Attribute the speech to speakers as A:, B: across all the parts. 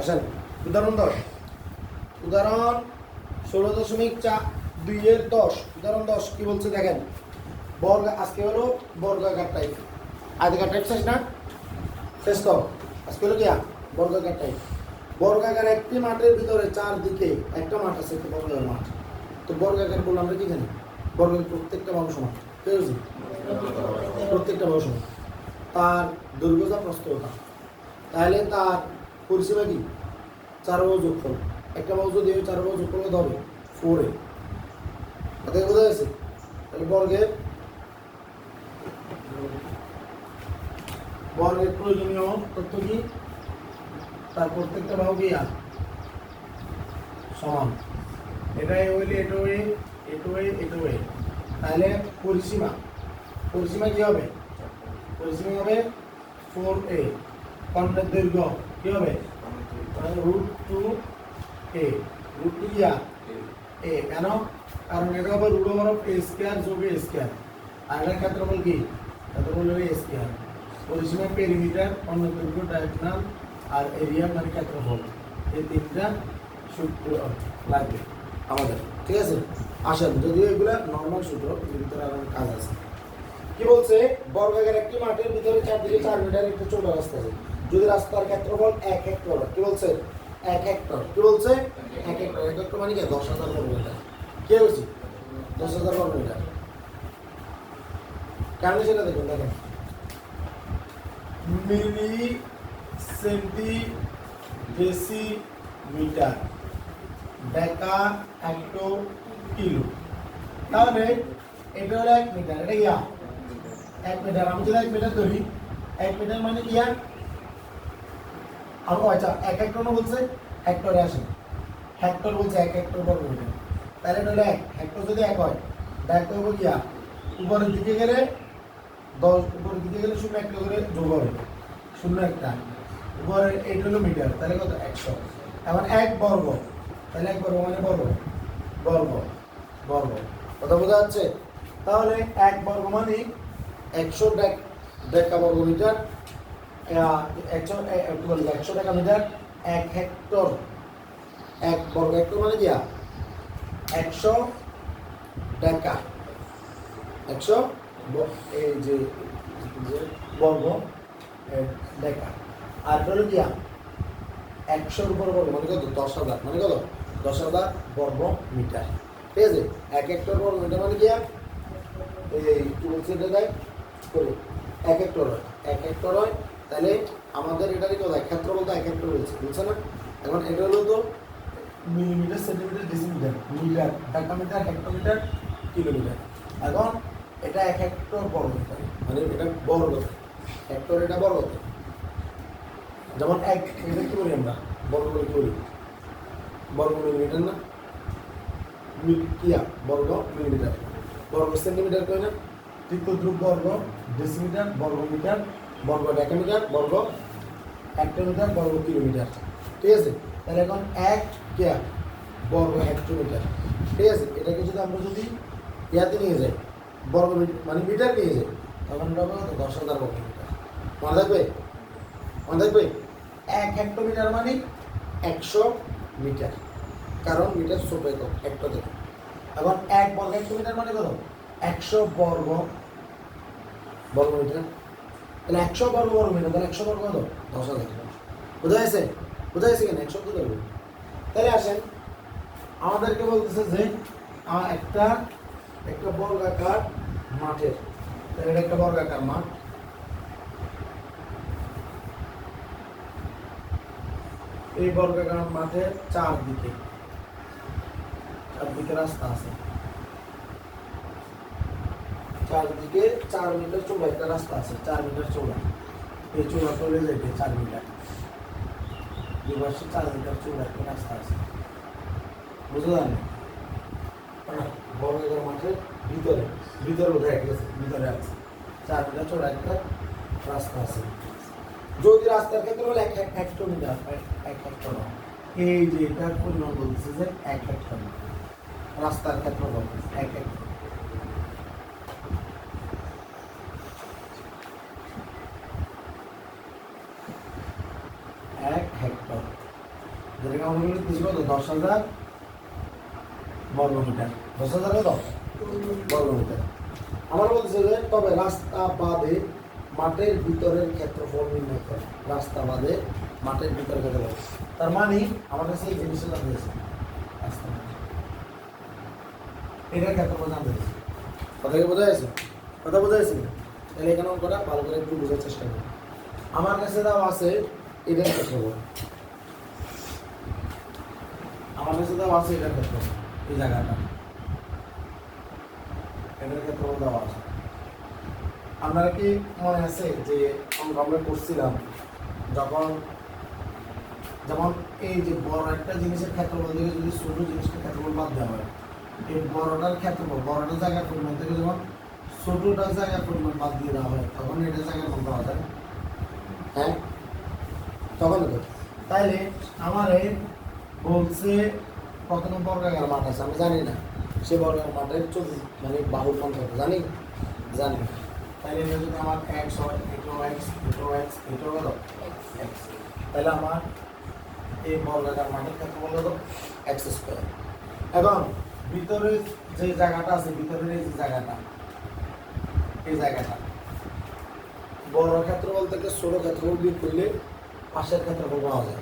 A: আসেন, উদাহরণ দশ। উদাহরণ ষোলো দশমিক চা দুইয়ের দশ। উদাহরণ দশ, কি বলছে দেখেন? বর্গ, আজকে হলো বর্গাকার টাইপ আজকার টাইপ শেষ না? শেষ তো। আজকে হলো কি বর্গাকার টাইপ বর্গাকার একটি মাঠের ভিতরে চারদিকে একটা মাঠ আছে, একটা বর্গাকার মাঠ। তো বর্গাকার বলে আমরা কি জানি? বর্গের প্রত্যেকটা সমান। ঠিক আছে? প্রত্যেকটা সমান। তার দৈর্ঘ্যতা প্রস্ততা তাহলে তার পরিসীমা কি? চার বাহু যোগফল। একটা বাহু যদি চার বাহু যোগফল কত হবে ফোরে তাতে বোঝা গেছে? তাহলে বর্গের বর্গের প্রয়োজনীয় তথ্য কি? তার প্রত্যেকটা বাহু কি আর? সমান। এটাই হইলে এটা হয়ে এটা হয়ে এটা হয়ে তাহলে পরিসীমা। পরিসীমা কি হবে? পরিসীমা হবে ফোর এ কর্ণের দৈর্ঘ্য কি হবে? Root two A root two ইয়া এ কেন? কারণ এটা হবে root over of A square যোগ এ স্কোয়ার আর এটার ক্ষেত্রফল কি? ক্ষেত্রফল হবে এ স্কোয়ার পরিসীমা পেরিমিটার অন্য দৈর্ঘ্য ডায়াগোনাল আর এরিয়া মানে ক্ষেত্রফল। এই তিনটা সূত্র লাগবে আমাদের। ঠিক আছে? আসেন যদিও এগুলা নর্মাল সূত্র ভিতরে আর কাজ আছে। কি বলছে? বর্গাকার একটি মাঠের ভিতরে চারদিকে চার মিটার একটা চৌড়া রাস্তা আছে। যদি রাস্তার ক্ষেত্রফল এক হেক্টর কি বলছে? এক হেক্টর কি বলছে? এক হেক্টর এক হেক্টর মানে কি? দশ হাজার বর্গ মিটার কে বলছি? দশ হাজার বর্গ মিটার কেন সেটা দেখুন দেখেন। Milli centi deci meter. Deca একটো কিলো। তাহলে এটা হলো এক মিটার। এটা ইয়া এক মিটার। আমি যদি এক মিটার ধরি এক মিটার মানে ইয়া আমি আচ্ছা এক হেক্টর বলছে হেক্টরে আসে। হেক্টর বলছে, এক হেক্টর বর্গ মিটার তাহলে এটা হলো এক। হেক্টর যদি এক হয় দেখ করব গিয়া উপরের দিকে গেলে দশ, উপরের দিকে গেলে শূন্য একটা করে যোগ হবে। শূন্য একটা। উপরে এইট হলো মিটার, তাহলে কত? একশো। এখন এক বর্গ। তাহলে এক বর্গ মানে বর্গ। বর্গ। বর্গ। কথা বোঝা যাচ্ছে? তাহলে এক বর্গ মানে একশো ডেক বর্গ মিটার। একশো একশো টাকা মিটার এক হেক্টর, এক বর্গ হেক্টর মানে কি একশো ডেকা একশো এই যে বর্গ ডেকা আর হলো কি একশোর উপর বর্গ মানে কত? দশ হাজার মানে কত? দশ হাজার বর্গ মিটার ঠিক আছে? এক হেক্টর বর্গ মিটার মানে কি এই, কি বলছে এটা দেখ এক হেক্টর হয়। এক হেক্টর হয় তাহলে আমাদের এটারই কথা ক্ষেত্রফল তো এক হেক্টর বলছে বুঝছে না? এখন এটা হলো তো millimetre centimetre decimetre metre decametre hectometre kilometre এখন এটা এক হেক্টর বড় মানে এটা বর্গ হেক্টর এটা বর্গ যেমন এক, এটা কি বলি আমরা? বর্গ বলে কি বলি? বর্গ মিলিমিটার না? কিয়া বর্গ মিলিমিটার বর্গ সেন্টিমিটার কই না? ঠিক তদ্রুপ বর্গ ডেসিমিটার বর্গ মিটার বর্গ ডেকামিটার বর্গ হেক্টোমিটার বর্গ কিলোমিটার। ঠিক আছে? তাহলে এখন এক কেয়া বর্গ হেক্টোমিটার ঠিক আছে? এটাকে যদি আমরা যদি ইয়াতে নিয়ে যাই, বর্গ মানে মিটার নিয়ে যাই, তখন হবে কত? দশ হাজার বর্গ মিটার মনে থাকবে? মনে থাকবে? এক হেক্টোমিটার মানে একশো মিটার। কারণ মিটার ছোট একক হেক্টর থেকে। এখন এক বর্গ হেক্টোমিটার মানে কত? একশো বর্গ বর্গ মিটার। তাহলে একশো বর্গ বর্গ মিটার তাহলে একশো বর্গ কত দশ হাজার বোঝা গেছে? বোঝা গেছে কেন? একশো তো ধরবে তাহলে আসেন, আমাদেরকে বলতেছে যে একটা একটা বর্গাকার মাঠের, তাহলে এটা একটা বর্গাকার মাঠ। এই বর্গাকার মাঠের চারদিকে চারদিকে রাস্তা আছে। চারদিকে চার মিটার চৌড়া একটা রাস্তা আছে, চার মিটার চৌড়া এই চৌড়া চলে যেতে চার মিটার। দুপাশে চার মিটার চৌড়া একটা রাস্তা আছে। বুঝতে পারেন বর্গাকার মাঠের ভিতরে ভিতরে উঠে গেছে ভিতরে আছে। চার মিটার চৌড়া একটা রাস্তা আছে। যদি রাস্তার ক্ষেত্রে বলে এক এক হেক্টোমিটার এক হেক্টর এই যে এটার পরিমাণ বলতেছে যে এক হেক্টর রাস্তার ক্ষেত্র এক হেক্টর এক হেক্টর যেটাকে আমরা বলি কিছু কত দশ হাজার বর্গমিটার দশ হাজার কত বর্গমিটার আমার বলছে যে, তবে রাস্তা বাদে মাঠের ভিতরের ক্ষেত্রফল নির্ণয় করে। রাস্তা বাদে মাঠের ভিতরের ক্ষেত্রফল। তার মানে আমার কাছে এই জিনিসটা জানতে হয়েছে রাস্তা এটার ক্ষেত্রফল জানতে হয়েছে কথা কি বোঝা যাচ্ছে কথা বোঝা না? তাহলে এখানে অঙ্কটা ভালো করে একটু বোঝার চেষ্টা করি। আমার কাছে দাও আছে, এটার ক্ষেত্রফল। আমার কাছে দাও আছে, এটার ক্ষেত্রে, এই জায়গাটা। এটার ক্ষেত্রফল দেওয়া আছে। আপনারা কি মনে আছে যে, আমরা করছিলাম, যখন, যেমন এই যে বড় একটা জিনিসের ক্ষেত্রফল থেকে যদি ছোট জিনিসটার ক্ষেত্রফল বাদ দেওয়া হয়, এই বড়টার ক্ষেত্রফল বড়টার জায়গার পরিমাণ থেকে যখন ছোটটার জায়গার পরিমাণ বাদ দিয়ে দেওয়া হয়, তখন এটা জায়গার মান পাওয়া যায়। হ্যাঁ? তখন তো। তাইলে, আমার এই বলছে, কত নম্বর বর্গাকার মাঠ আছে? আমি জানি না। সে বর্গাকার মাঠের চব্বিশ মানে বাহু কত জানি? জানি এটা যদি আমার এক্স হয় এটাও এক্স এটাও এক্স কত এক্স তাহলে আমার এই বর্গাকার মাঠের কত এক্স স্কোয়ার এখন ভিতরে যে জায়গাটা আছে, ভিতরের এই যে জায়গাটা, এই জায়গাটা বড় ক্ষেত্রফল থেকে ছোট ক্ষেত্রফল বিয়োগ করলে পাশের ক্ষেত্রফল পাওয়া যায়।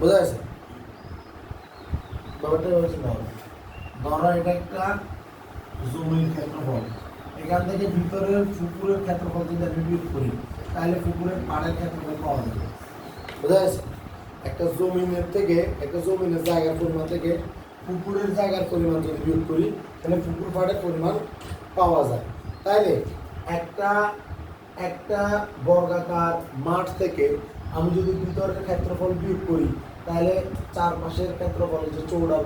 A: বোঝা গেছে? ব্যাপারটা হয়েছে ধরো ধরো এটা একটা জমির ক্ষেত্রফল। এখান থেকে ভিতরের পুকুরের ক্ষেত্রফল যদি আমি বিয়োগ করি, তাহলে পুকুরের পাড়ের ক্ষেত্রফল পাওয়া যাবে। বোঝা গেছে? একটা জমিনের থেকে, একটা জমিনের জায়গার পরিমাণ থেকে পুকুরের জায়গার পরিমাণ যদি বিয়োগ করি, তাহলে পুকুর পাড়ের পরিমাণ পাওয়া যায়। তাইলে একটা একটা বর্গাকার মাঠ থেকে আমি যদি ভিতরের ক্ষেত্রফল বিয়োগ করি তাহলে চারপাশের ক্ষেত্রফল যে চৌড়া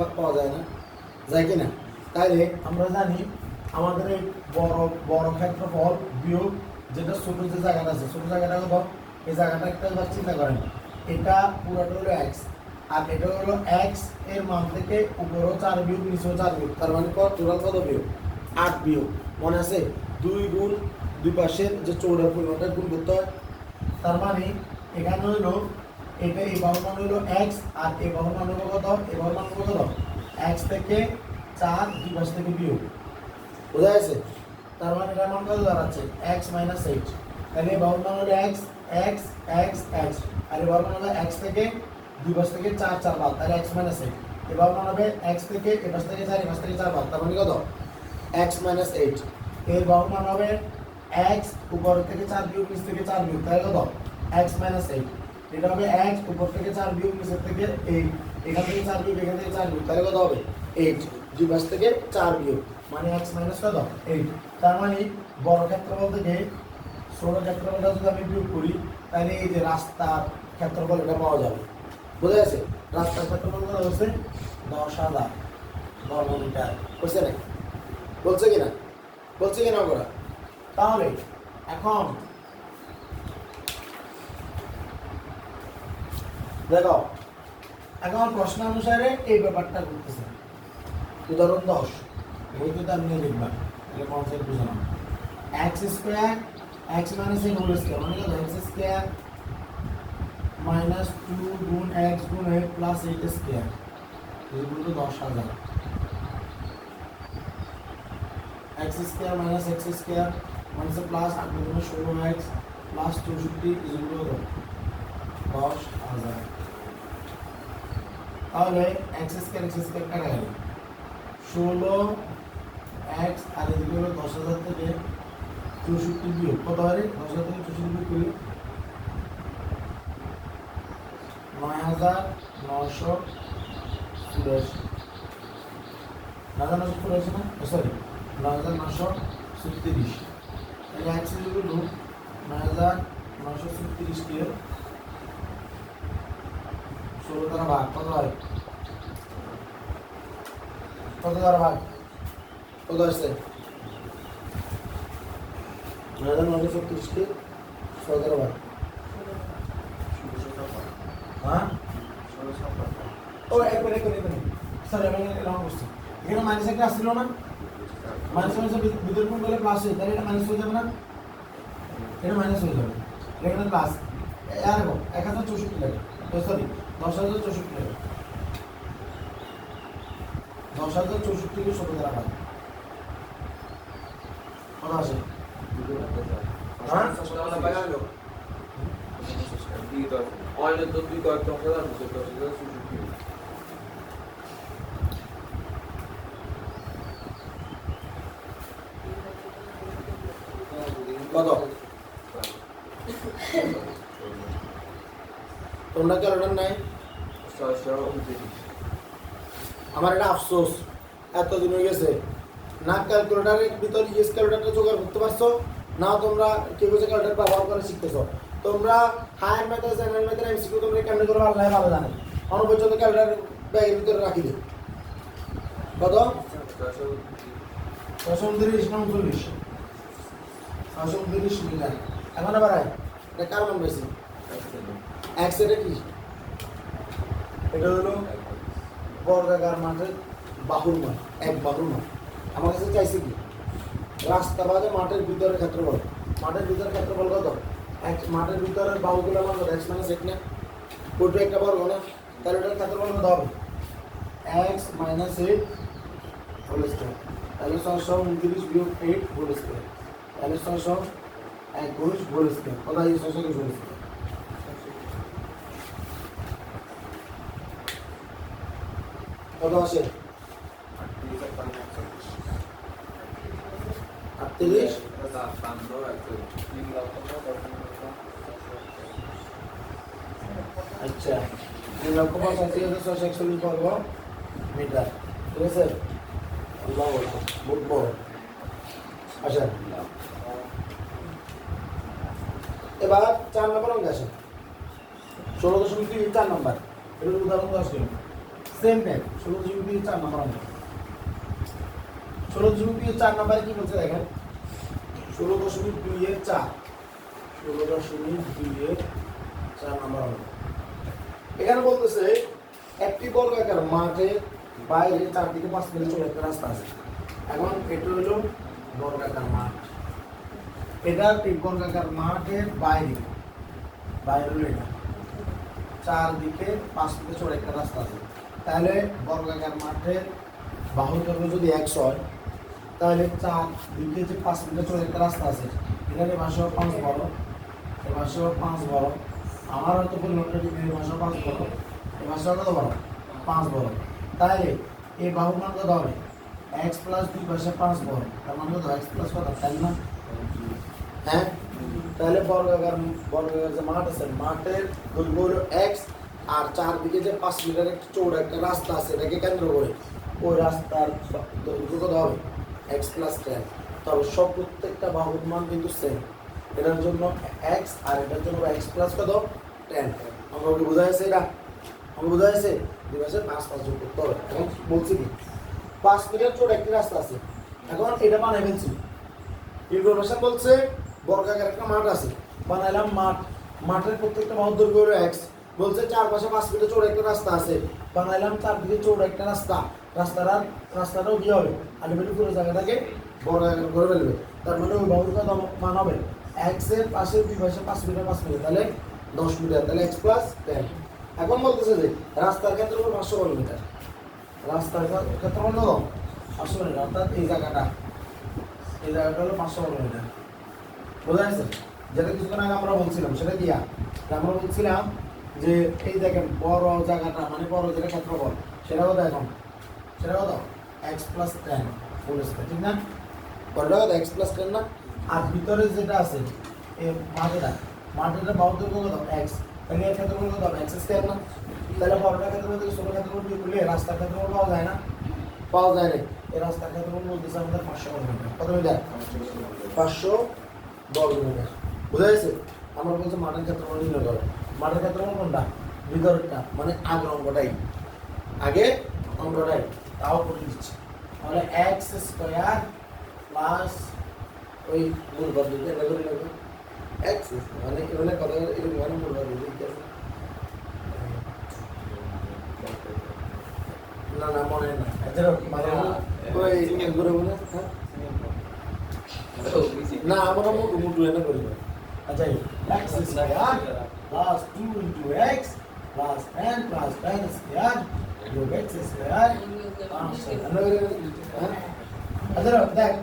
A: বা পাওয়া যায় না। যায় কি না তাহলে আমরা জানি আমাদের এই বড় বড় ক্ষেত্রফল বিয়োগ যেটা ছোটো যে জায়গাটা আছে, ছোটো জায়গাটা কত এই জায়গাটা একটা এবার চিন্তা করেন, এটা পুরোটা হলো এক্স আর এটা হলো এক্সের মান থেকে উপরেও চার বিয়োগ, নিচেও চার বিয়োগ, তার মানে কত, টোটাল কত বিয়োগ? আট বিয়োগ। মনে আছে? দুই গুণ দুই পাশের যে চৌড়ার পরিমাণটা গুণ করতে হয়। তার মানে এখানে হইল এটা এই বাহুর মান হইল এক্স আর এই বাহুর মান হলো কত? এই বাহুর মান হলো কত? এক্স থেকে চার, দুই পাশ থেকে বিয়োগ। বোঝা গেছে? তার মানে এটার মান কত দাঁড়াচ্ছে? এক্স মাইনাস এইট তাহলে এই বাহুর মান হলো এক্স এক্স এক্স এক্স আর এই বাহুর হলো এক্স থেকে দুই পাশ থেকে চার চার বাদ। তাহলে এক্স মাইনাস এইট এই বাহুর মান হবে এক্স থেকে এ পাশ থেকে চার, এ পাশ থেকে চার বাদ। তার মানে কত? এক্স মাইনাস এইট এর বাহুর হবে এক্স উপর থেকে চার বিয়োগ, নিচ থেকে চার বিয়োগ। তাহলে কত? এক্স মাইনাস এইট এটা হবে এক্স উপর থেকে চার বিয়োগ নিচের থেকে এইট এখান থেকে চার বিয়োগ, এখান থেকে চার বিয়োগ। তাহলে কত হবে? এইট দুই থেকে চার বিয়োগ। মানে এক্স মাইনাস কত? এইট তার মানে বড় ক্ষেত্রফল থেকে ছোট ক্ষেত্রফলটা যদি আমি বিয়োগ করি, তাহলে এই যে রাস্তার ক্ষেত্রফল এটা পাওয়া যাবে। বোঝা গেছে? রাস্তার ক্ষেত্রফল কত হচ্ছে? দশ হাজার বর্গ মিটার বুঝছে না বলছে কিনা? বলছে কিনা ওরা? তাহলে এখন দেখো, এখন প্রশ্ন অনুসারে এই ব্যাপারটা করতেছে। উদাহরণ দশ বইতে তো আপনি লিখবা, তাহলে কনসেপ্ট বুঝলাম X square X minus N whole square মানে কত এক্স স্কোয়ার মাইনাস টু গুণ এক্স গুণ এইট প্লাস এইট স্কোয়ার এগুলো তো দশ হাজার। X square minus X square মানে প্লাস আট ষোলো এক্স প্লাস চৌষট্টি এগুলো দশ হাজার। তাহলে এক্স স্কোয়ার এক্স স্কোয়ার কাটা গেল ষোলো এক্স আর এদিকে হলো দশ হাজার থেকে চৌষট্টি বিয়োগ। কত রে? দশ হাজার থেকে চৌষট্টি বিয়োগ করি নয় হাজার নশো চুরাশি। নয় হাজার নশো চুরাশি না? সরি নয় হাজার নশো ছত্রিশ। তাহলে এক্স নয় হাজার নশো ছত্রিশকে ষোলো দ্বারা ভাগ কত হয় কত দ্বারা ভাগ? কত আসছে? নয় হাজার নশো ছত্রিশকে ষোলো দ্বারা ভাগ। হ্যাঁ? ও একবার একবার একবার স্যার আমি এখানে রং করছি এখানে মাইনাস একটা আসছিল না? মাইনাস মাইনাস ভিতর কোন গেলে প্লাস হয়ে তাহলে এটা মাইনাস হয়ে যাবে না? এটা মাইনাস হয়ে যাবে। এখানে প্লাস আর এক হাজার চৌষট্টি লাগে। সরি দশ হাজার চৌষট্টি লাগে দশ হাজার চৌষট্টিকে ষোলো দ্বারা ভাগ কত আসে
B: অনেক তো দুই কয়েক দশ হাজার দশ হাজার চৌষট্টি
A: কত তোমরা কি অর্ডার নাই
B: ছয়শো উনত্রিশ
A: আমার এটা আফসোস এতদিন হয়ে গেছে? না ক্যালকুলেটারের ভিতর ইএস ক্যালকুলেটারটা জোগাড় করতে পারছ? না তোমরা কেউ কেউ ক্যালকুলেটার ব্যবহার করে শিখতেছো। তোমরা higher method general method MCQ তোমরা কেমনে করে আল্লাহ ভালো জানে। অন্য পর্যন্ত ক্যালকুলেটার ব্যাগের ভিতরে রাখি দে। কত? এটা হলো বর্গাকার মাঠের বাহুর মান এক বাহুর মান আমার কাছে চাইছে কি? রাস্তা বাদে মাঠের ভিতরের ক্ষেত্রফল। মাঠের ভিতরের ক্ষেত্রফল কত? এক মাঠের ভিতরের বাহুগুলো আমার কত এক্স মাইনাস এক না। ওটা একটা বর্গ না? তাহলে ওটার ক্ষেত্রফল কত হবে? X minus eight whole square তাহলে ছশো উনত্রিশ বিয়োগ এইট হোল স্কোয়ার তাহলে ছশো একুশ হোল স্কোয়ার কত হয় ছশো একুশ হোল স্কোয়ার কত আসে? আটত্রিশ আচ্ছা। তিন লক্ষ পঁচাশি ছশো একচল্লিশ বর্গ মিটার। ঠিক আছে? আচ্ছা এবার চার নম্বর অঙ্ক আসে ষোলো দশমিক চার নম্বর। এটার উদাহরণ দশ সেম টাইম ষোলো দশমিক চার নম্বর ষোলো দশমিক দুই চার নম্বরে কি বলছে দেখেন? ষোলো দশমিক দুই এর চার। ষোলো দশমিক দুই এর চার নম্বর এখানে বলতেছে, একটি বর্গাকার মাঠে বাইরে চারদিকে পাঁচ মিনিট চলে একটা রাস্তা আছে। এখন এটা হলো বর্গাকার মাঠ। এটা বর্গাকার মাঠের বাইরে। বাইরে হলো এটা। চারদিকে পাঁচ মিনিট চলে একটা রাস্তা আছে। তাহলে বর্গাকার মাঠের বাহু দৈর্ঘ্য যদি একশো হয় তাহলে চার দিকে যে পাঁচ মিনিট চলে একটা রাস্তা আছে, এখানে ভাষা পাঁচ বড় এ ভাষা পাঁচ বড়, আমার হয়তো ঠিক এই ভাষা পাঁচ বড়, এই ভাষা কত বড়? পাঁচ বড়। তাহলে এই বাহুর মান কত হবে? এক্স প্লাস দুই ভাষা পাঁচ বড়, তার মানে কত এক্স প্লাস কত? তাই না? হ্যাঁ? তাহলে বর্গাকার বর্গাকার যে মাঠ আছে মাঠের দৈর্ঘ্য এক্স আর চারদিকে যে পাঁচ মিটার একটা চৌড়া একটা রাস্তা আছে, এটাকে কেন্দ্র করে, ওই রাস্তার দৈর্ঘ্য কত হবে? এক্স প্লাস টেন তবে সব প্রত্যেকটা বাহুর মান কিন্তু সেম এটার জন্য এক্স আর এটার জন্য এক্স প্লাস কত? টেন আমরা কি বোঝা যাচ্ছে এটা? আমরা বোঝা যাচ্ছে দুই পাঁচ পাঁচ যোগ করতে হবে। এখন বলছি কি? পাঁচ মিটার চৌড়া একটি রাস্তা আছে। এখন এটা বানাই ফেলছি। ইনফরমেশন বলছে, বর্গাকার একটা মাঠ আছে। বানাইলাম মাঠ। মাঠের প্রত্যেকটা বাহুর দৈর্ঘ্য এক্স বলছে চারপাশে পাঁচ মিটার চৌড়া একটা রাস্তা আছে। বানাইলাম চারদিকে চৌড়া একটা রাস্তা। রাস্তাটা রাস্তাটাও কি হবে। আলিমেলি পুরো জায়গাটাকে বর্গাকার করে ফেলবে। তার মানে ওই কত মান হবে। এক্সের পাশে, দুই পাশে পাঁচ মিটার পাঁচ মিটার তাহলে দশ মিটার তাহলে এক্স প্লাস টেন এখন বলতেছে যে রাস্তার ক্ষেত্রফল পাঁচশো বর্গ মিটার রাস্তার ক্ষেত্রফল কত পাঁচশো মিটার অর্থাৎ এই জায়গাটা। এই জায়গাটা হলো পাঁচশো বর্গ মিটার বোঝা যাচ্ছে যেটা কিছুক্ষণ আগে আমরা বলছিলাম, সেটা দিয়া আমরা বলছিলাম যে, এই দেখেন, বড় জায়গাটা মানে বড় যেটা ক্ষেত্রফল, সেটা কত এখন? সেটা কত X plus ten full square ঠিক না? বড়টা কত এক্স প্লাস টেন না? আর ভিতরে যেটা আছে এই মাঠেটা মাঠেটা দৈর্ঘ্য কত এক্স তাহলে এর ক্ষেত্রফল কত এক্স স্কোয়ার না? তাহলে বড়টা ক্ষেত্রফল থেকে ছোট ক্ষেত্রফল বিয়োগ করলে রাস্তার ক্ষেত্রফল পাওয়া যায় না? পাওয়া যায় না। এই রাস্তার ক্ষেত্রফল বলতেছে আমাদের পাঁচশো বর্গ মিটার কত মিটার? পাঁচশো বর্গ মিটার বুঝা গেছে? আমরা বলছি মাঠের ক্ষেত্রফল নির্ণয় করো। মাঠের ক্ষেত্রফল কোনটা? ভিতরটা মানে আগের অঙ্কটাই। আগে অঙ্কটাই। তাও করে দিচ্ছি তাহলে এক্স স্কোয়ার প্লাস ওই মূল পদ্ধতি এটা করে নেব এক্স মানে এখানে কথা এরকম মানে মূল পদ্ধতি ঠিক আছে না না মনে না এটা মানে ওই ঘুরে ঘুরে হ্যাঁ না আমরা মোটু মোটু এনে করি না। আচ্ছা X square plus two into X plus ten plus ten square যোগ এক্স স্কোয়ার পাঁচশো হ্যাঁ আচ্ছা দেখ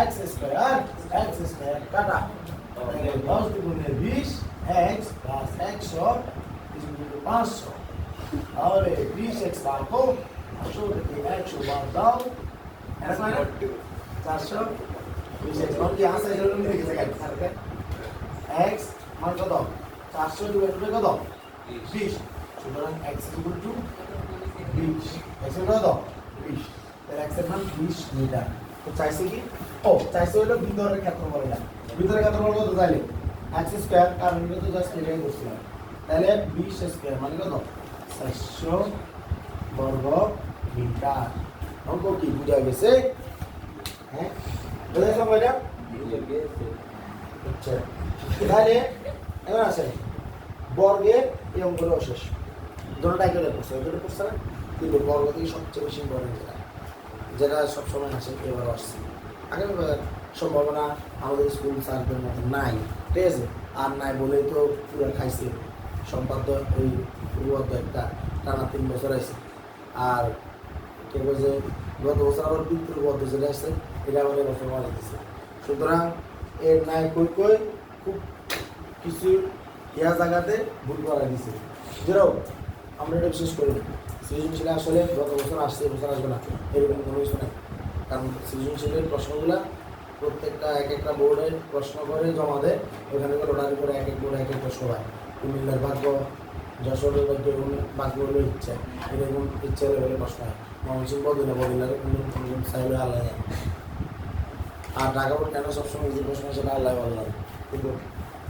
A: এক্স স্কোয়ার এক্স স্কোয়ার কাটা তাহলে দশ দুগুণে বিশ এক্স প্লাস একশো পাঁচশো তাহলে বিশ এক্স বার কো পাঁচশো থেকে একশো বার দাও এরকম হয় না? চারশো বিশ এক্স বার কি আসে এগুলো নিয়ে গেছে গাড়ি স্যারকে এক্স মান কত চারশো ডিভাইড করে কত বিশ সুতরাং এক্স ইকুয়াল টু বিশ এক্স কত বিশ তাহলে এক্সের মান বিশ মিটার তো চাইছে কি ও চাইছে হলো ভিতরের ক্ষেত্রফল এটা ভিতরের ক্ষেত্রফল কত তাইলে এক্স স্কোয়ার কারণ তো জাস্ট এটাই করছিলাম তাহলে বিশ স্কোয়ার মানে কত? চারশো বর্গ মিটার। অঙ্ক কি? বুঝা গেছে? হ্যাঁ? বোঝা গেছে এটা আচ্ছা। তাহলে এবার আসে বর্গের এই অঙ্কটা শেষ। দুটোটা একেবারে করছে দুটো করছে না? কিন্তু বর্গ থেকে সবচেয়ে বেশি বর্গ যেটা যেটা সবসময় আসে এবার আসছে। আগামী সম্ভাবনা আমাদের স্কুল স্যারদের মতো নাই ঠিক আছে? আর নাই বলেই তো পুরো খাইছে। সম্পাদ্য ওই পূর্বত একটা টানা তিন বছর আছে। আর কে বলছে, গত বছর আবার পিতৃবদ্ধ যেটা আসছে, এটা আবার এবছর বানাইতেছে সুতরাং এর নাই কই কই খুব কিছু ইয়া জায়গাতে ভুল করা দিছে। যেরকম আমরা এটা বিশেষ করি সৃজনশীল আসলে গত বছর আসছে এবছর আসবে না। এরকম কোনো কিছু নেই। কারণ সৃজনশীলের প্রশ্নগুলা প্রত্যেকটা এক একটা বোর্ডে প্রশ্ন করে জমা দেয়, ওখানে করে উপরে এক এক বোর্ডে এক এক প্রশ্ন হয়। কুমিল্লার ভাগ্য, যশোরের ভাগ্য এরকম ভাগ্য হলো ইচ্ছা। এরকম ইচ্ছা হলে প্রশ্ন হয়। ময়মনসিংহ বদিনা বদিনার সাইলে আল্লাহ জানে। আর ঢাকা কেন সবসময় যে প্রশ্ন সেটা আল্লাহ ভালো লাগে কিন্তু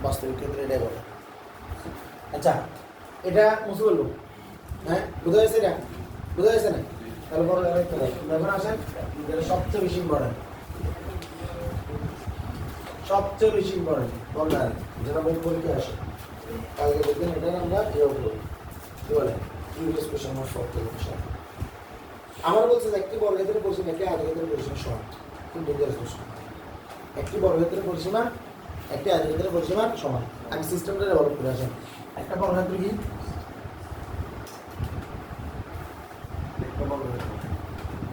A: বাস্তবিক ক্ষেত্রে এটাই বলে। আচ্ছা এটা মুছে বলব হ্যাঁ বোঝা গেছে এটা? বোঝা গেছে না? তাহলে বড়। এখন আসেন সবচেয়ে বেশি ইম্পর্টেন্ট সবচেয়ে বেশি ইম্পর্টেন্ট বললাম যেটা বই পরীক্ষা আসে। কালকে দেখবেন এটা আমরা ইয়ে করব কি বলে? ইংলিশ কোশ্চেন আমার সবচেয়ে বেশি। আমার বলছে একটি বর্গক্ষেত্রের পরিসীমা একটি আয়তক্ষেত্রের পরিসীমা সমান। খুব ডেঞ্জারাস কোশ্চেন একটি বর্গক্ষেত্রের পরিসীমা, একটি আয়তক্ষেত্রের পরিসীমা সমান। আমি সিস্টেমটা ডেভেলপ করে আসেন। একটা বর্গক্ষেত্র কি? একটা বর্গক্ষেত্র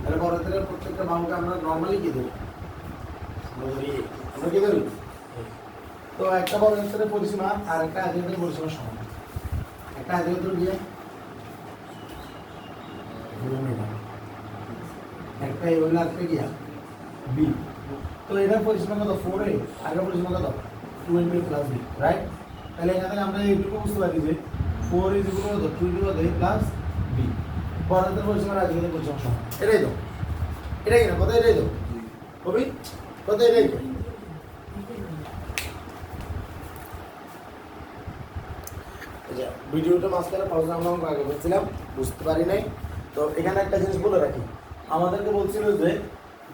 A: তাহলে বর্গক্ষেত্রের প্রত্যেকটা বাহুকে আমরা নর্মালি কি দেবো? আমরা কি ধরি তো একটা বড় বর্গক্ষেত্রের পরিসীমা আর একটা আয়তক্ষেত্রের পরিসীমা সমান। একটা দিয়ে ধরে একটা এ হইল একটা গিয়া। বি। তো এটার পরিসীমা কত? ফোর এ। আর এটার পরিসীমা কত? Two into plus B right তাহলে এখান থেকে আমরা এইটুকু বুঝতে পারি যে ফোর ইজ ইকুয়াল কত? টু কত? এ প্লাস বি বর্গক্ষেত্রের পরিসীমা আয়তক্ষেত্রের পরিসীমা সমান। এটাই তো। এটাই না? কত? এটাই তো। কবি? কত? এটাই তো এই যে ভিডিওটা মাঝখানে পাউজ আমরা আগে বলছিলাম, বুঝতে পারি নাই। তো এখানে একটা জিনিস বলে রাখি। আমাদেরকে বলছিল যে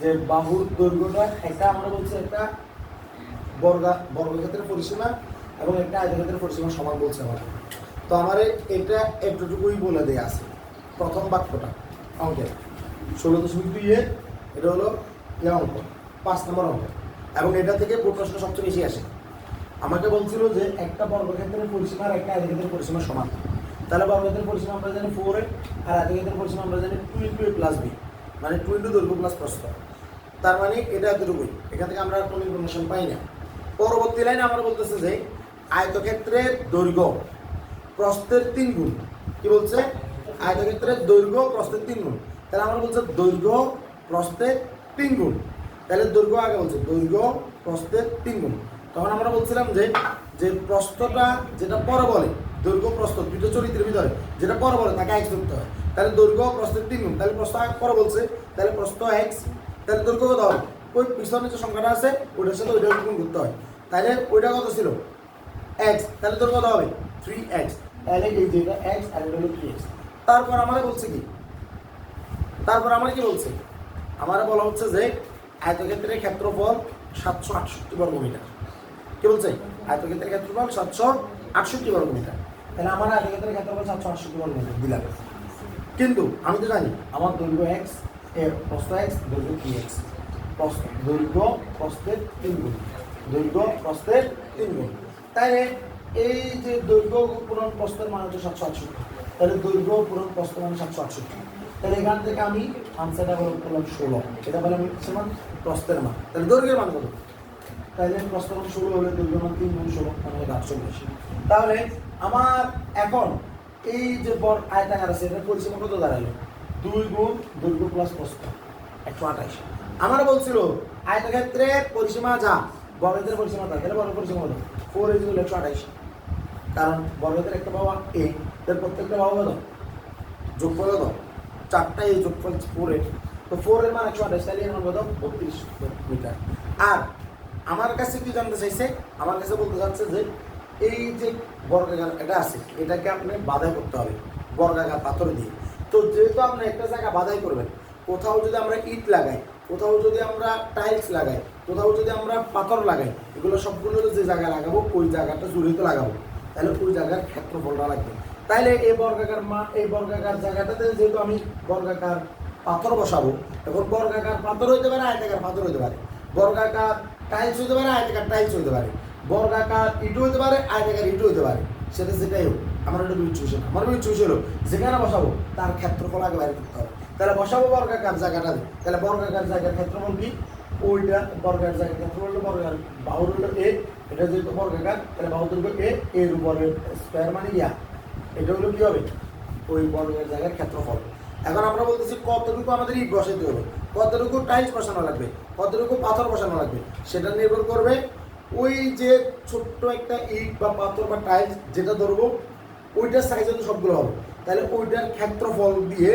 A: যে বাহুর দৈর্ঘ্যটা একটা, আমরা বলছি একটা বর্গা, বর্গক্ষেত্রের পরিসীমা এবং একটা আয়তক্ষেত্রের পরিসীমা সমান বলছে আমাদের। তো আমার এ- এটা একটুটুকুই বলে দেয়া আছে, প্রথম বাক্যটা, অঙ্কের। ষোলো দশমিক দুই এর এটা হলো এ অঙ্ক, পাঁচ নম্বর অঙ্ক। এবং এটা থেকে প্রশ্ন সবচেয়ে বেশি আসে। আমাকে বলছিল যে একটা বর্গক্ষেত্রের পরিসীমা আর একটা আয়তক্ষেত্রের পরিসীমা সমান। তাহলে বর্গক্ষেত্রের পরিসীমা আমরা জানি ফোর এ আর আয়তক্ষেত্রের পরিসীমা আমরা জানি two into A plus B মানে টু ইন্টু দৈর্ঘ্য প্লাস প্রস্থ তার মানে এটা এতটুকুই, এখান থেকে আমরা কোনো ইনফরমেশন পাই না। পরবর্তী লাইনে আমরা বলতেছে যে আয়তক্ষেত্রের দৈর্ঘ্য প্রস্থের তিন গুণ। কি বলছে? আয়তক্ষেত্রের দৈর্ঘ্য প্রস্থের তিন গুণ। তাহলে আমরা বলছে দৈর্ঘ্য প্রস্থের তিন গুণ। তাহলে দৈর্ঘ্য আগে বলছে, দৈর্ঘ্য প্রস্থের তিন গুণ। তখন আমরা বলছিলাম যে যে প্রস্থটা যেটা পর বলে, দৈর্ঘ্য প্রস্থ দুটো চরিত্রের ভিতরে, যেটা পরে বলে তাকে এক্স ধরতে হয়। তাহলে দৈর্ঘ্য প্রস্থের তিন গুণ। তাহলে প্রস্থ আগে পরে বলছে, তাহলে প্রস্থ এক্স তাহলে দৈর্ঘ্য কত হবে? ওই পিছনে যে সংখ্যাটা আছে, ওইটার সাথে ওইটা গুণ করতে হয়। তাহলে ওইটা কত ছিল? এক্স তাহলে তোর কত হবে? থ্রি এক্স তাহলে এই যে এটা এক্স আর এটা হলো থ্রি এক্স তারপর আমাদের বলছে কি? তারপর আমার কি বলছে? আমার বলা হচ্ছে যে আয়তক্ষেত্রের ক্ষেত্রফল সাতশো আটষট্টি বর্গ মিটার কি বলছে? আয়তক্ষেত্রের ক্ষেত্রফল সাতশো আটষট্টি বর্গ মিটার। তাহলে আমার আয়তক্ষেত্রের ক্ষেত্রফল সাতশো আটষট্টি বর্গ মিটার দিলাম কিন্তু আমি তো জানি, আমার দৈর্ঘ্য এক্সের প্রস্থ এক্স দৈর্ঘ্য থ্রি এক্স দৈর্ঘ্য, প্রস্থের তিন গুণ। দৈর্ঘ্য, প্রস্থের তিন গুণ। তাইলে এই যে দৈর্ঘ্য পূরণ প্রস্তের মান হচ্ছে সাতশো আটষট্টি। তাহলে দৈর্ঘ্য পূরণ প্রস্তের মান সাতশো আটষট্টি। তাহলে এখান থেকে আমি আনসারটা করলাম ষোলো। এটা কিসের মান প্রস্তের মান। তাহলে দৈর্ঘ্যের মান কত তাহলে প্রস্তের মান ষোলো হলে দৈর্ঘ্য মান তিন গুণ ষোলো মানে হলো আটচল্লিশ তাহলে আমার এখন এই যে বর আয়তাকার আছে, এটার পরিসীমা কত দাঁড়াল দুই গুণ দৈর্ঘ্য প্লাস প্রস্থ একশো আঠাইশ আমার বলছিল, আয়তক্ষেত্রে পরিসীমা যা বর্গের পরিসীমা থাকে তাহলে বর্গ পরিসীমা হলো ফোর ইজ একশো আঠাইশ কারণ বর্গের একটা বাবা এ এর প্রত্যেকটা বাবা কত? যোগফল কত? চারটা এই যোগফল ফোরের তো ফোরের মান একশো আঠাইশ তাহলে এর মান কত? বত্রিশ মিটার। আর আমার কাছে কি জানতে চাইছে? আমার কাছে বলতে চাচ্ছে যে, এই যে বর্গাকার এটা আছে, এটাকে আপনি বাধাই করতে হবে, বর্গাকার পাথর দিয়ে। তো যেহেতু আপনি একটা জায়গা বাধাই করবেন, কোথাও যদি আমরা ইট লাগাই, কোথাও যদি আমরা টাইলস লাগাই, কোথাও যদি আমরা পাথর লাগাই, এগুলো সবগুলো যে জায়গায় লাগাবো, ওই জায়গাটা জড়িত লাগাবো। তাহলে ওই জায়গার ক্ষেত্রফলটা লাগবে। তাইলে এই বর্গাকার মা, এই বর্গাকার জায়গাটাতে যেহেতু আমি বর্গাকার পাথর বসাবো এখন বর্গাকার পাথর হইতে পারে, আয়তাকার পাথর হইতে পারে। বর্গাকার টাইলস হইতে পারে, আয়তাকার টাইলস হইতে পারে। বর্গাকার ইটু হইতে পারে, আয়তাকার ইটু হইতে পারে। সেটা যেটাই হোক, আমার একটা দুই চুষে আমার চুষে হলো যেখানে বসাবো, তার ক্ষেত্রফল আগে বাইরে করতে হবে। তাহলে বসাবো বর্গাকার জায়গাটা তাহলে বর্গাকার জায়গার ক্ষেত্রফল কি? ওইটা বর্গাকার জায়গার ক্ষেত্রফল হলো বর্গাকার। বাহুর হলো এ এটা যেহেতু বর্গাকার, তাহলে বাহু দৈর্ঘ্য এ এর উপরে স্কোয়ার মানে ইয়া। এটা হলো কি হবে? ওই বর্গাকার জায়গার ক্ষেত্রফল। এখন আমরা বলতেছি কতটুকু আমাদের ইট বসাইতে হবে? কতটুকু টাইলস বসানো লাগবে? কতটুকু পাথর বসানো লাগবে? সেটা নির্ভর করবে ওই যে ছোট্ট একটা ইট বা পাথর বা টাইলস যেটা ধরবো, ওইটার সাইজ তো সবগুলো হবে। তাহলে ওইটার ক্ষেত্রফল দিয়ে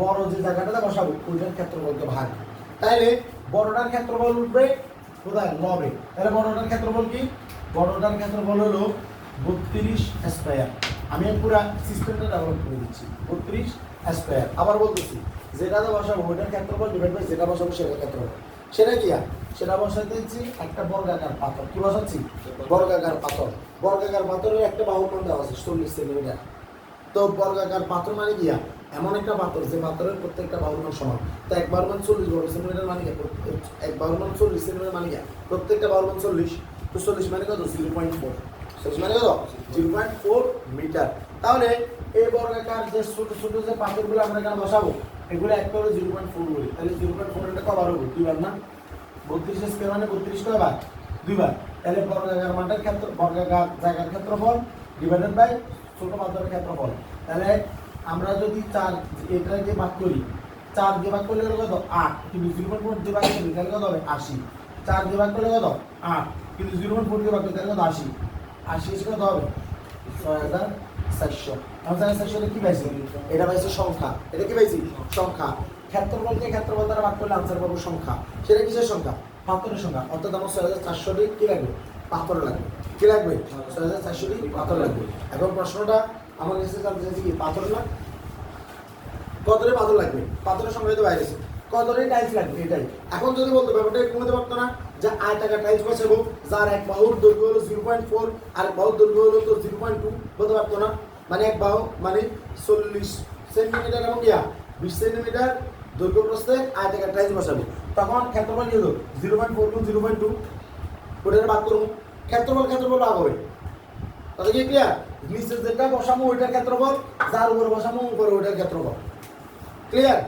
A: বড় যে জায়গাটাতে বসাবো, ওইটার ক্ষেত্রফলকে ভাগ তাহলে বড়টার ক্ষেত্রফল উঠবে কোথায়? লবে। তাহলে বড়টার ক্ষেত্রফল কি? বড়টার ক্ষেত্রফল হলো বত্রিশ স্কোয়ার আমি পুরো সিস্টেমটা ডেভেলপ করে দিচ্ছি। বত্রিশ স্কোয়ার আবার বলতেছি যেটাতে বসাবো, ওইটার ক্ষেত্রফল ডিভাইড বাই যেটা বসাবো সেটার ক্ষেত্রফল সেটা কি সেটা বসাতে দিচ্ছি একটা বর্গাকার পাথর। কি বসাচ্ছি? বর্গাকার পাথর। বর্গাকার পাথরের একটা বাহুর মান দেওয়া আছে, চল্লিশ সেন্টিমিটার। তো বর্গাকার পাথর মানে কি এমন একটা পাথর, যে পাথরের প্রত্যেকটা বাহুর মান সমান। তো এক বাহুর মান চল্লিশ, বর্গ সেন্টিমিটার মানে এক বাহুর মান চল্লিশ সেন্টিমিটার মানে কি প্রত্যেকটা বাহুর মান চল্লিশ। তো চল্লিশ মানে কত? Zero point four. চল্লিশ মানে কত? Zero point four metre. তাহলে এই বর্গাকার যে ছোট ছোট যে পাথরগুলো আমরা এখানে বসাবো এগুলো একটা হলো জিরো পয়েন্ট ফোর বলি তাহলে জিরো পয়েন্ট ফোর এটা কবার হবে, দুইবার না? বত্রিশ স্কোয়ার মানে বত্রিশ কয়বার? দুইবার। তাহলে বর্গাকার মাঠের ক্ষেত্র বর্গাকার জায়গার ক্ষেত্রফল ডিভাইডেড বাই ছোট পাথরের ক্ষেত্রফল। তাহলে আমরা যদি চার এটা দিয়ে ভাগ করি, চার দিয়ে ভাগ করলে কত? আট। কিন্তু জিরো পয়েন্ট ফোর দিয়ে ভাগ করি তাহলে কত হবে? আশি। চার দিয়ে ভাগ করলে কত? আট। কিন্তু জিরো পয়েন্ট ফোর দিয়ে ভাগ করি তাহলে কত? আশি। আশি কত হবে? ছয় হাজার চারশো। হাজার চারশো কি পাইছি? এটা পাইছে সংখ্যা। এটা কি পাইছি? সংখ্যা। ক্ষেত্রফলকে ক্ষেত্রফল দ্বারা ভাগ করলে আনসার পাবো সংখ্যা। সেটা কিসের সংখ্যা? পাথরের সংখ্যা। অর্থাৎ আমার ছয় হাজার চারশোটি কি লাগবে? পাথর লাগবে। কি লাগবে? ছয় হাজার চারশোটি পাথর লাগবে। এখন প্রশ্নটা আমার কাছে জানতে চাইছি কি, পাথর লাগবে? পাথরের সংখ্যা তো বাইরে কতরে টাইলস লাগবে? এটাই এখন যদি বলতো, ব্যাপারটা কমতে পারতো না? যে আয় টাকা টাইলস বসাবো, যার এক বাহুর দৈর্ঘ্য হলো জিরো পয়েন্ট ফোর আর এক বাহুর দৈর্ঘ্য হলো তো জিরো পয়েন্ট টু বলতে পারতো না? মানে এক বাহু মানে চল্লিশ সেন্টিমিটার এবং ইয়া, বিশ সেন্টিমিটার দৈর্ঘ্য প্রস্থে আয় টাকা টাইলস বসাবে। তখন ক্ষেত্রফল কি হলো? Zero point four two zero point two ওটার বাদ করব। ক্ষেত্রফল ক্ষেত্রফল ভাগ হবে। তাহলে কি ক্লিয়ার নিচে যেটা বসামো ওইটার ক্ষেত্রফল, যার উপরে বসামো উপরে ওইটার ক্ষেত্রফল। ক্লিয়ার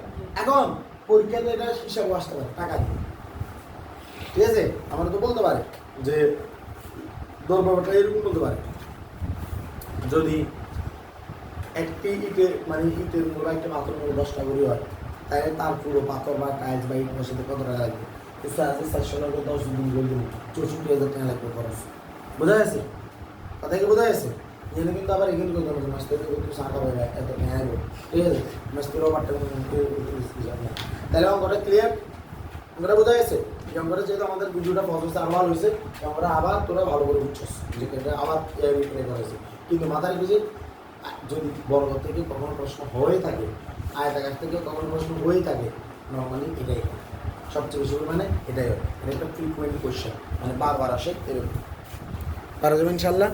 A: এখন পরীক্ষাতে এটা হিসাবে আসতে পারে, টাকা দিয়ে। ঠিক আছে? আমরা তো বলতে পারে যে ব্যাপারটা এরকম বলতে পারে। যদি একটি ইটে মানে ইটের মূল একটা পাথর মূল দশটা করে হয়। তাহলে তার পুরো পাথর বা টাইলস বা ইট বসাতে কত টাকা লাগবে? কিছু আছে চারশো টাকা দশ দিন বলতে চৌষট্টি হাজার টাকা লাগবে খরচ। বোঝা গেছে? কথা কি বোঝা যাচ্ছে এখানে কিন্তু আবার এখানে করতে হবে মাস্টার একটু শাখা হয়ে যায় এত ঠিক আছে? মাস্টার ওভারটা তাহলে অঙ্কটা ক্লিয়ার অঙ্কটা বোঝা গেছে? অঙ্কটা যেহেতু আমাদের ভিডিওটা পঞ্চাশ আর ভালো হয়েছে অঙ্কটা আবার তোরা ভালো করে বুঝছস যে আবার করেছে কিন্তু মাথায় রেখেছে যদি বড় থেকে কখনো প্রশ্ন হয়ে থাকে, আয়তাকার থেকে কখনো প্রশ্ন হয়ে থাকে নর্মালি এটাই হয়। সবচেয়ে বেশি পরিমাণে এটাই হয় এটা একটা ফ্রিকুয়েন্ট কোয়েশ্চেন মানে বারবার আসে এরকম। পারা যাবে ইনশাল্লাহ